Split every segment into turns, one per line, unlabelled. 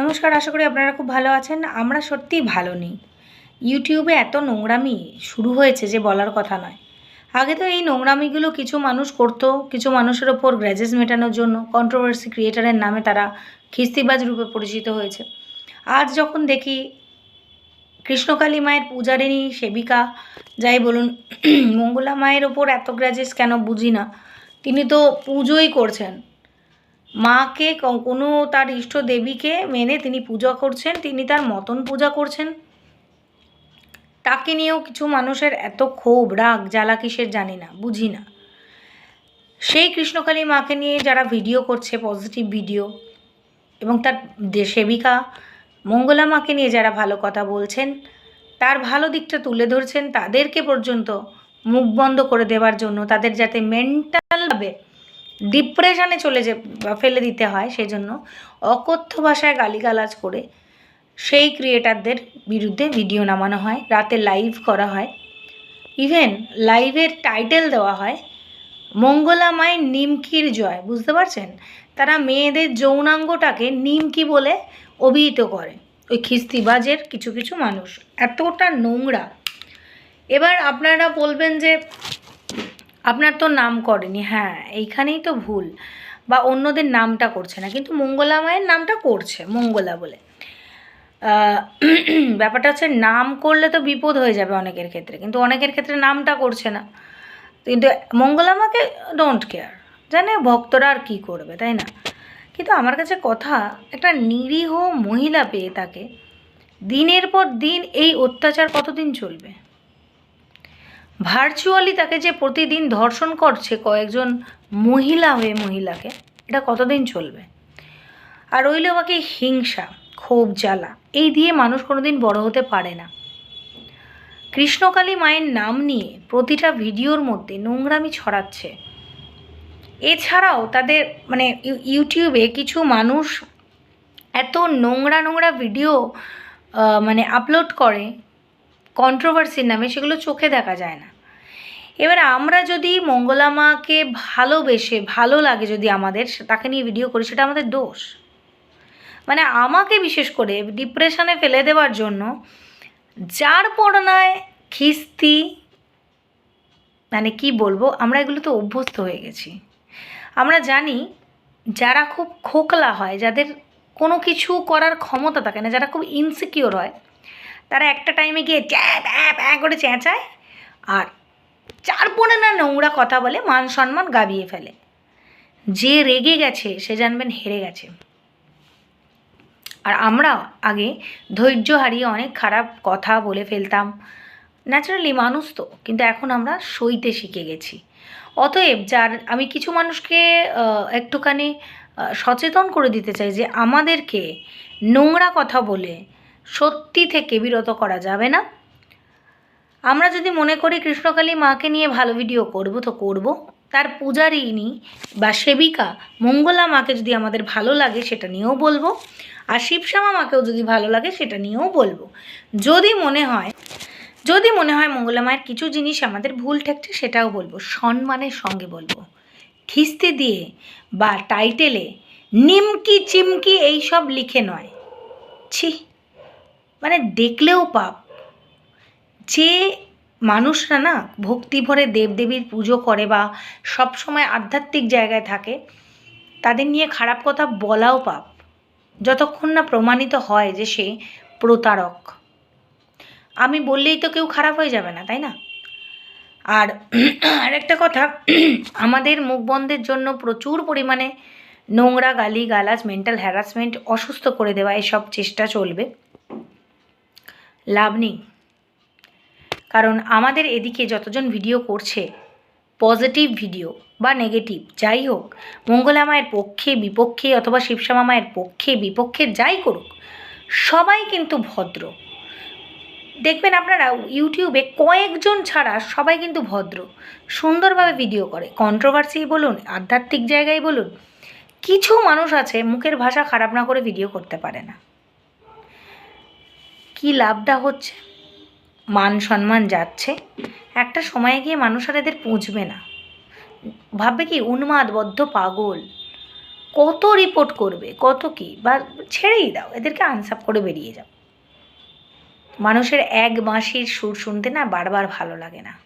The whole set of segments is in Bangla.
নমস্কার, আশা করি আপনারা খুব ভালো আছেন। আমরা সত্যিই ভালো নেই। ইউটিউবে এত নোংরামি শুরু হয়েছে যে বলার কথা নয়। আগে তো এই নোংরামিগুলো কিছু মানুষ করতো, কিছু মানুষের ওপর গ্র্যাজেস মেটানোর জন্য কন্ট্রোভার্সি ক্রিয়েটারের নামে তারা খিস্তিবাজ রূপে পরিচিত হয়েছে। আজ যখন দেখি কৃষ্ণকালী মায়ের পূজারিণী সেবিকা, যাই বলুন, মঙ্গলা মায়ের ওপর এত গ্র্যাজেস কেন বুঝি না? তিনি তো পুজোই করছেন। মাকে কোনো তার ইষ্ট দেবীকে মেনে তিনি পূজা করছেন, তিনি তার মতন পূজা করছেন। তাকে নিয়েও কিছু মানুষের এত ক্ষোভ, রাগ, জ্বালা কিসের জানি না, বুঝি না। সেই কৃষ্ণকালী মাকে নিয়ে যারা ভিডিও করছে, পজিটিভ ভিডিও, এবং তার সেবিকা মঙ্গলা মাকে নিয়ে যারা ভালো কথা বলছেন, তার ভালো দিকটা তুলে ধরছেন, তাদেরকে পর্যন্ত মুখ বন্ধ করে দেওয়ার জন্য, তাদের যাতে মেন্টালভাবে ডিপ্রেশনে চলে যে ফেলে দিতে হয় সেজন্য অকথ্য ভাষায় গালিগালাজ করে সেই ক্রিয়েটারদের বিরুদ্ধে ভিডিও নামানো হয়, রাতে লাইভ করা হয়। ইভেন লাইভের টাইটেল দেওয়া হয় মঙ্গলা মায়ের নিমকির জয়, বুঝতে পারছেন? তারা মেয়েদের যৌনাঙ্গটাকে নিমকি বলে অভিহিত করে। ওই খিস্তিবাজের কিছু কিছু মানুষ, এতটা নোংরা। এবার আপনারা বলবেন যে আপনার তো নাম করেনি হ্যাঁ এইখানেই তো ভুল। বা অন্যদের নামটা করছে না, কিন্তু মঙ্গলা মায়ের নামটা করছে, মঙ্গলা বলে। ব্যাপারটা হচ্ছে নাম করলে তো বিপদ হয়ে যাবে অনেকের ক্ষেত্রে, কিন্তু অনেকের ক্ষেত্রে নামটা করছে না। কিন্তু মঙ্গলা মাকে ডোন্ট কেয়ার জানে ভক্তরা আর কী করবে, তাই না? কিন্তু আমার কাছে কথা, একটা নিরীহ মহিলা পেয়ে তাকে দিনের পর দিন এই অত্যাচার কতদিন চলবে? ভার্চুয়ালি তাকে যে প্রতিদিন ধর্ষণ করছে কয়েকজন মহিলা হয়ে মহিলাকে, এটা কতদিন চলবে? আর রইল বাকি হিংসা, ক্ষোভ, জ্বালা, এই দিয়ে মানুষ কোনোদিন বড় হতে পারে না। কৃষ্ণকালী মায়ের নাম নিয়ে প্রতিটা ভিডিওর মধ্যে নোংরামি ছড়াচ্ছে। এছাড়াও তাদের মানে ইউ- ইউটিউবে কিছু মানুষ এত নোংরা নোংরা ভিডিও মানে আপলোড করে কন্ট্রোভার্সির নামে সেগুলো চোখে দেখা যায় না। এবার আমরা যদি মঙ্গলা মাকে ভালোবেসে, ভালো লাগে যদি আমাদের তাকে নিয়ে ভিডিও করি, সেটা আমাদের দোষ। মানে আমাকে বিশেষ করে ডিপ্রেশনে ফেলে দেওয়ার জন্য যার পড়নায় খিস্তি মানে কি বলব, আমরা এগুলো তো অভ্যস্ত হয়ে গেছি। আমরা জানি যারা খুব খোকলা হয়, যাদের কোনো কিছু করার ক্ষমতা থাকে না, যারা খুব ইনসিকিওর হয় তারা একটা টাইমে গিয়ে চ্যাঁ প্যাঁ প্যাঁ করে চেঁচায় আর চার পড়ে না নোংরা কথা বলে মান সম্মান গাবিয়ে ফেলে। যে রেগে গেছে, সে জানবেন হেরে গেছে। আর আমরা আগে ধৈর্য হারিয়ে অনেক খারাপ কথা বলে ফেলতাম। ন্যাচারালি মানুষ তো, কিন্তু এখন আমরা সইতে শিখে গেছি। অতএব যার, আমি কিছু মানুষকে একটুখানি সচেতন করে দিতে চাই যে আমাদেরকে নোংরা কথা বলে সত্যি থেকে বিরত করা যাবে না। আমরা যদি মনে করি কৃষ্ণকালী মাকে নিয়ে ভালো ভিডিও করব, তো করব। তার পূজারিনী বা সেবিকা মঙ্গলা মাকে যদি আমাদের ভালো লাগে, সেটা নিয়েও বলব। আর শিবশ্যামা মাকেও যদি ভালো লাগে, সেটা নিয়েও বলব। যদি মনে হয়, যদি মনে হয় মঙ্গলা মায়ের কিছু জিনিস আমাদের ভুল ঠেকছে, সেটাও বলব। সম্মানের সঙ্গে বলব। খিস্তি দিয়ে বা টাইটেলে নিমকি চিমকি এইসব লিখে নয়। ছি! মানে দেখলেও পাপ। যে মানুষরা না ভক্তি ভরে দেবদেবীর পুজো করে বা সব সময় আধ্যাত্মিক জায়গায় থাকে, তাদের নিয়ে খারাপ কথা বলাও পাপ। যতক্ষণ না প্রমাণিত হয় যে সে প্রতারক। আমি বললেই তো কেউ খারাপ হয়ে যাবে না, তাই না? আর আরেকটা কথা, আমাদের মুখ বন্ধের জন্য প্রচুর পরিমাণে নোংরা গালি গালাজ মেন্টাল হ্যারাসমেন্ট অসুস্থ করে দেওয়া, এসব চেষ্টা চলবে। লাভ নেই। কারণ আমাদের এদিকে যতজন ভিডিও করছে পজিটিভ ভিডিও বা নেগেটিভ যাই হোক, মঙ্গলা মায়ের পক্ষে, বিপক্ষে অথবা শিবশ্যামা মায়ের পক্ষে, বিপক্ষে যাই করুক, সবাই কিন্তু ভদ্র। দেখবেন আপনারা, ইউটিউবে কয়েকজন ছাড়া সবাই কিন্তু ভদ্র। সুন্দরভাবে ভিডিও করে কন্ট্রোভার্সি বলুন, আধ্যাত্মিক জায়গায় বলুন, কিছু মানুষ আছে, মুখের ভাষা খারাপ না করে ভিডিও করতে পারে না। কি লাভটা হচ্ছে? মান সম্মান যাচ্ছে। একটা সময়ে গিয়ে মানুষ আর এদের পুঁজবে না। ভাববে কি, উন্মাদ, বদ্ধ, পাগল। কত রিপোর্ট করবে, কত কি? বা ছেড়েই দাও, এদেরকে আনসাপ করে বেরিয়ে যাও। মানুষের এক বাঁশির সুর শুনতে না বারবার ভালো লাগে না।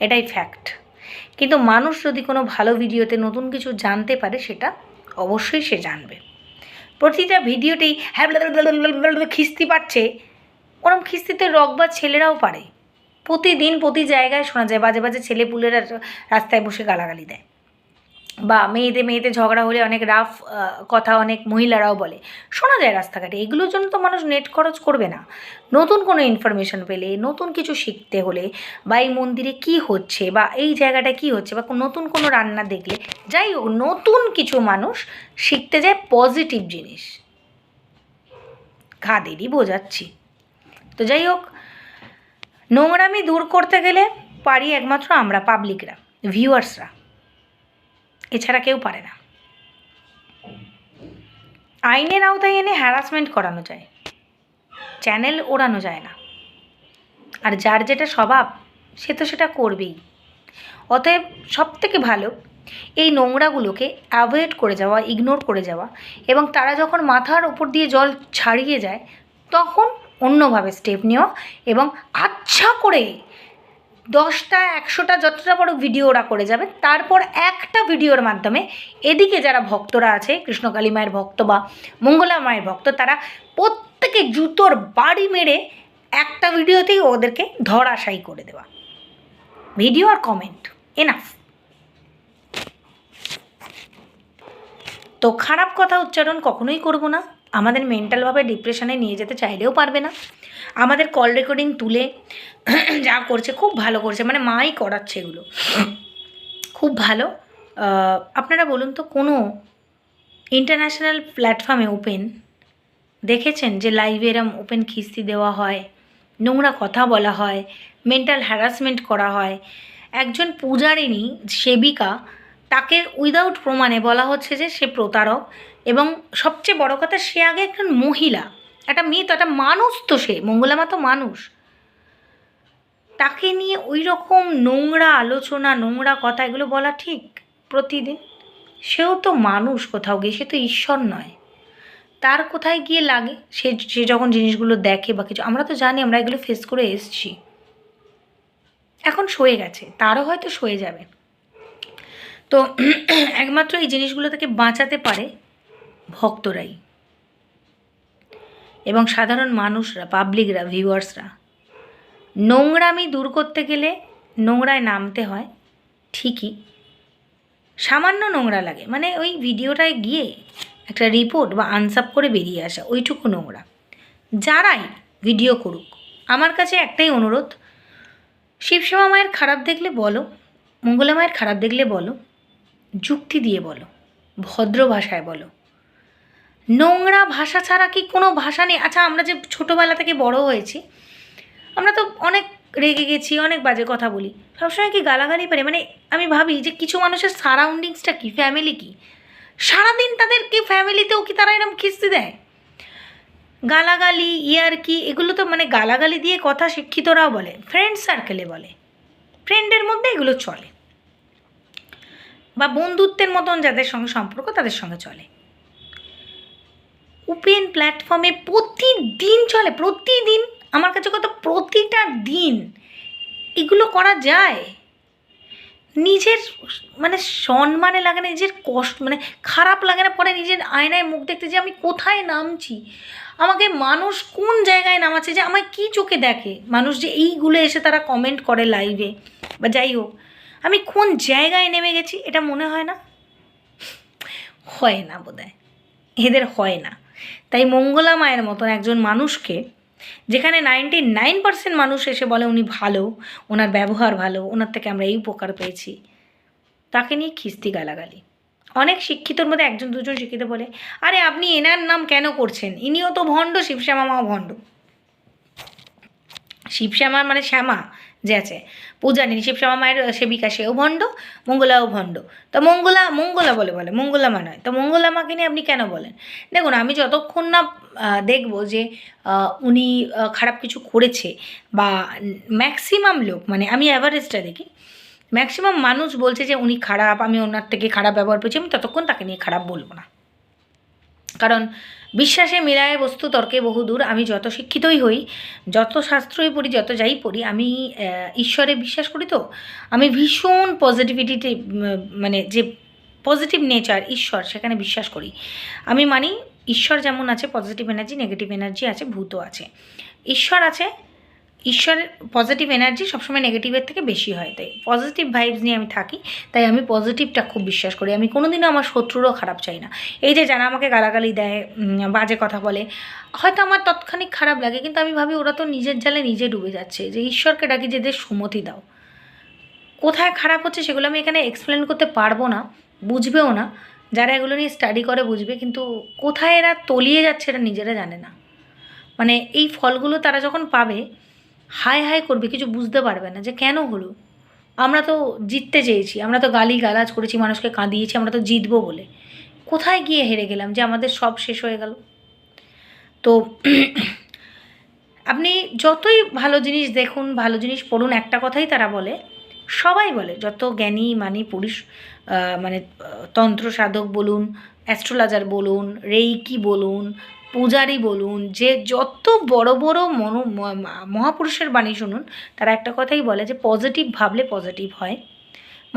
এটাই ফ্যাক্ট কিন্তু মানুষ যদি কোনো ভালো ভিডিওতে নতুন কিছু জানতে পারে, সেটা অবশ্যই সে জানবে। প্রতিটা ভিডিওতেই হ্যাঁ খিস্তি পাচ্ছে। ওরম খিস্তিতে বা ছেলেরাও পারে। প্রতিদিন প্রতি জায়গায় শোনা যায়, বাজে বাজে ছেলে পুলেরা রাস্তায় বসে গালাগালি দেয়। বা মেয়েতে মেয়েতে ঝগড়া হলে অনেক রাফ কথা অনেক মহিলারাও বলে। শোনা যায় রাস্তাঘাটে, এগুলোর জন্য তো মানুষ নেট খরচ করবে না। নতুন কোনো ইনফরমেশন পেলে, নতুন কিছু শিখতে হলে, বা এই মন্দিরে কী হচ্ছে, বা এই জায়গাটা কী হচ্ছে, বা নতুন কোনো রান্না দেখলে, যাই হোক, নতুন কিছু মানুষ শিখতে যায় পজিটিভ জিনিস। খাদেরই বোঝাচ্ছি। তো যাই হোক, নোংরামি দূর করতে গেলে পারি একমাত্র আমরা পাবলিকরা ভিউয়ার্সরা এছাড়া কেউ পারে না। আইনের আওতায় এনে হ্যারাসমেন্ট করানো যায়। চ্যানেল ওড়ানো যায় না। আর যার যেটা স্বভাব, সে তো সেটা করবেই। অতএব সব থেকে ভালো, এই নোংরাগুলোকে অ্যাভয়েড করে যাওয়া ইগনোর করে যাওয়া এবং তারা যখন মাথার ওপর দিয়ে জল ছাড়িয়ে যায়, তখন অন্যভাবে স্টেপ নেওয়া এবং আচ্ছা করে দশটা, একশোটা যতটা বড় ভিডিও ওরা করে যাবে, তারপর একটা ভিডিওর মাধ্যমে এদিকে যারা ভক্তরা আছে কৃষ্ণকালী মায়ের ভক্ত বা মঙ্গলা মায়ের ভক্ত, তারা প্রত্যেকে জুতোর বাড়ি মেরে একটা ভিডিওতেই ওদেরকে ধরাশাই করে দেওয়া। ভিডিও আর কমেন্ট এনাফ তো খারাপ কথা উচ্চারণ কখনোই করব না। আমাদের মেন্টালভাবে ডিপ্রেশনে নিয়ে যেতে চাইলেও পারবে না। আমাদের কল রেকর্ডিং তুলে যা করছে খুব ভালো করছে মানে মাই করাচ্ছে এগুলো। খুব ভালো। আপনারা বলুন তো, কোনো ইন্টারন্যাশনাল প্ল্যাটফর্মে ওপেন দেখেছেন যে লাইভে এরম ওপেন খিস্তি দেওয়া হয়, নোংরা কথা বলা হয় মেন্টাল হ্যারাসমেন্ট করা হয়? একজন পূজারিনী সেবিকা তাকে উইদাউট প্রমাণে বলা হচ্ছে যে সে প্রতারক এবং সবচেয়ে বড় কথা সে আগে একজন মহিলা। একটা মেয়ে তো, একটা মানুষ তো সে মঙ্গলামা তো মানুষ। তাকে নিয়ে ওই রকম নোংরা আলোচনা, নোংরা কথা এগুলো বলা ঠিক প্রতিদিন? সেও তো মানুষ কোথাও গিয়ে, সে তো ঈশ্বর নয়। তার কোথায় গিয়ে লাগে? সে সে যখন জিনিসগুলো দেখে বা কিছু, আমরা তো জানি আমরা এগুলো ফেস করে এসছি। এখন সয়ে গেছে, তারও হয়তো সয়ে যাবে। তো একমাত্র এই জিনিসগুলো থেকে বাঁচাতে পারে ভক্তরাই। এবং সাধারণ মানুষরা পাবলিকরা ভিউয়ার্সরা নোংরামি দূর করতে গেলে নোংরায় নামতে হয়, ঠিকই। সামান্য নোংরা লাগে মানে ওই ভিডিওটায় গিয়ে একটা রিপোর্ট বা আনসাপ করে বেরিয়ে আসা, ওইটুকু নোংরা। যারাই ভিডিও করুক, আমার কাছে একটাই অনুরোধ, শিবসেবা মায়ের খারাপ দেখলে বলো, মঙ্গলা মায়ের খারাপ দেখলে বলো যুক্তি দিয়ে বলো, ভদ্র ভাষায় বলো। নোংরা ভাষা ছাড়া কি কোনো ভাষা নেই? আচ্ছা আমরা যে ছোটোবেলা থেকে বড় হয়েছি, আমরা তো অনেক রেগে গেছি, অনেক বাজে কথা বলি। সবসময় কি গালাগালি পারে মানে আমি ভাবি যে কিছু মানুষের সারাউন্ডিংসটা কি? ফ্যামিলি কি? সারাদিন তাদের কি ফ্যামিলিতেও কি তারা এরকম খিস্তি দেয়? গালাগালি, ইয়ার কি, এগুলো তো মানে গালাগালি দিয়ে কথা শিক্ষিতরাও বলে ফ্রেন্ড সার্কেলে বলে। ফ্রেন্ডের মধ্যে এগুলো চলে। বা বন্ধুত্বের মতন যাদের সঙ্গে সম্পর্ক তাদের সঙ্গে চলে। ওপেন প্ল্যাটফর্মে প্রতিদিন চলে, প্রতিদিন, আমার কাছে কত প্রতিটা দিন এগুলো করা যায়। নিজের মানে সম্মানে লাগে না, নিজের কষ্ট মানে খারাপ লাগে না, পরে নিজের আয়নায় মুখ দেখতে যে আমি কোথায় নামছি? আমাকে মানুষ কোন জায়গায় নামাচ্ছে? যে আমায় কী চোখে দেখে? মানুষ যে এইগুলো এসে তারা কমেন্ট করে লাইভে বা যাই হোক আমি কোন জায়গায় নেমে গেছি এটা মনে হয় না? হয় না বোধহয়। এদের হয় না। তাই মঙ্গলা মায়ের মতন একজন মানুষকে, যেখানে নাইনটি নাইন পার্সেন্ট মানুষ এসে বলে উনি ভালো, ওনার ব্যবহার ভালো, ওনার থেকে আমরা এই উপকার পেয়েছি, তাকে নিয়ে খিস্তি গালাগালি। অনেক শিক্ষিতর মধ্যে একজন দুজন শিক্ষিত বলে, আরে আপনি এনার নাম কেন করছেন? ইনিও তো ভণ্ড শিবশ্যামা মাও ভণ্ড। শিবশ্যামা মানে শ্যামা। যে আছে। পূজানি শিবশ্যামা মায়ের সেবিকা, সেও ভণ্ড মঙ্গলাও ভণ্ড। তো মঙ্গলা মঙ্গলা বলে বলে মঙ্গলামা নয়। তো মঙ্গলামাকে নিয়ে আপনি কেন বলেন? দেখুন, আমি যতক্ষণ না দেখব যে উনি খারাপ কিছু করেছে বা ম্যাক্সিমাম লোক মানে আমি অ্যাভারেজটা দেখি, ম্যাক্সিমাম মানুষ বলছে যে, উনি খারাপ, আমি ওনার থেকে খারাপ ব্যবহার পেয়েছি, আমি ততক্ষণ তাকে নিয়ে খারাপ বলব না। কারণ বিশ্বাসে মিলায় বস্তু তর্কে বহুদূর আমি যত শিক্ষিতই হই, যত শাস্ত্রই পড়ি, যত যাই পড়ি, আমি ঈশ্বরে বিশ্বাস করি তো? আমি ভীষণ পজিটিভিটিতে মানে যে পজিটিভ নেচার ঈশ্বর, সেখানে বিশ্বাস করি। আমি মানি, ঈশ্বর যেমন আছে পজিটিভ এনার্জি নেগেটিভ এনার্জি আছে, ভূতও আছে। ঈশ্বর আছে ঈশ্বরের পজিটিভ এনার্জি সবসময় নেগেটিভের থেকে বেশি হয়, তাই পজিটিভ ভাইবস নিয়ে আমি থাকি, তাই আমি পজিটিভটা খুব বিশ্বাস করি। আমি কোনোদিনও আমার শত্রুরও খারাপ চাই না। এই যে যারা আমাকে গালাগালি দেয় বাজে কথা বলে, হয়তো আমার তৎক্ষণিক খারাপ লাগে, কিন্তু আমি ভাবি ওরা তো নিজের জালে নিজে ডুবে যাচ্ছে। যে ঈশ্বরকে ডাকি যে এদের সুমতি দাও। কোথায় খারাপ হচ্ছে সেগুলো আমি এখানে এক্সপ্লেন করতে পারব না, বুঝবেও না। যারা এগুলো নিয়ে স্টাডি করে বুঝবে, কিন্তু কোথায় এরা তলিয়ে যাচ্ছে এরা নিজেরা জানে না। মানে এই ফলগুলো তারা যখন পাবে হায় হায় করবে, কিছু বুঝতে পারবে না যে কেন হলো? আমরা তো জিততে চেয়েছি, আমরা তো গালি গালাজ করেছি, মানুষকে কাঁদিয়েছি, আমরা তো জিতবো বলে। কোথায় গিয়ে হেরে গেলাম যে আমাদের সব শেষ হয়ে গেল? তো আপনি যতই ভালো জিনিস দেখুন, ভালো জিনিস পড়ুন, একটা কথাই তারা বলে, সবাই বলে, যত জ্ঞানী, মানি, পুরুষ মানে তন্ত্র সাধক বলুন, অ্যাস্ট্রোলজার বলুন, রেইকি বলুন পূজারি বলুন, যে যত বড় বড় মনো মহাপুরুষের বাণী শুনুন, তারা একটা কথাই বলে যে পজিটিভ ভাবলে পজিটিভ হয়,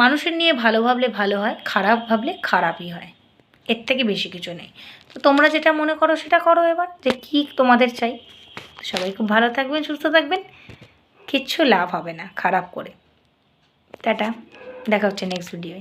মানুষের নিয়ে ভালো ভাবলে ভালো হয়, খারাপ ভাবলে খারাপই হয়, এর থেকে বেশি কিছু নেই। তো তোমরা যেটা মনে করো সেটা করো এবার, যে কী তোমাদের চাই। সবাই খুব ভালো থাকবেন, সুস্থ থাকবেন, কিচ্ছু লাভ হবে না, খারাপ করে। টাটা, দেখা হচ্ছে নেক্সট ভিডিওয়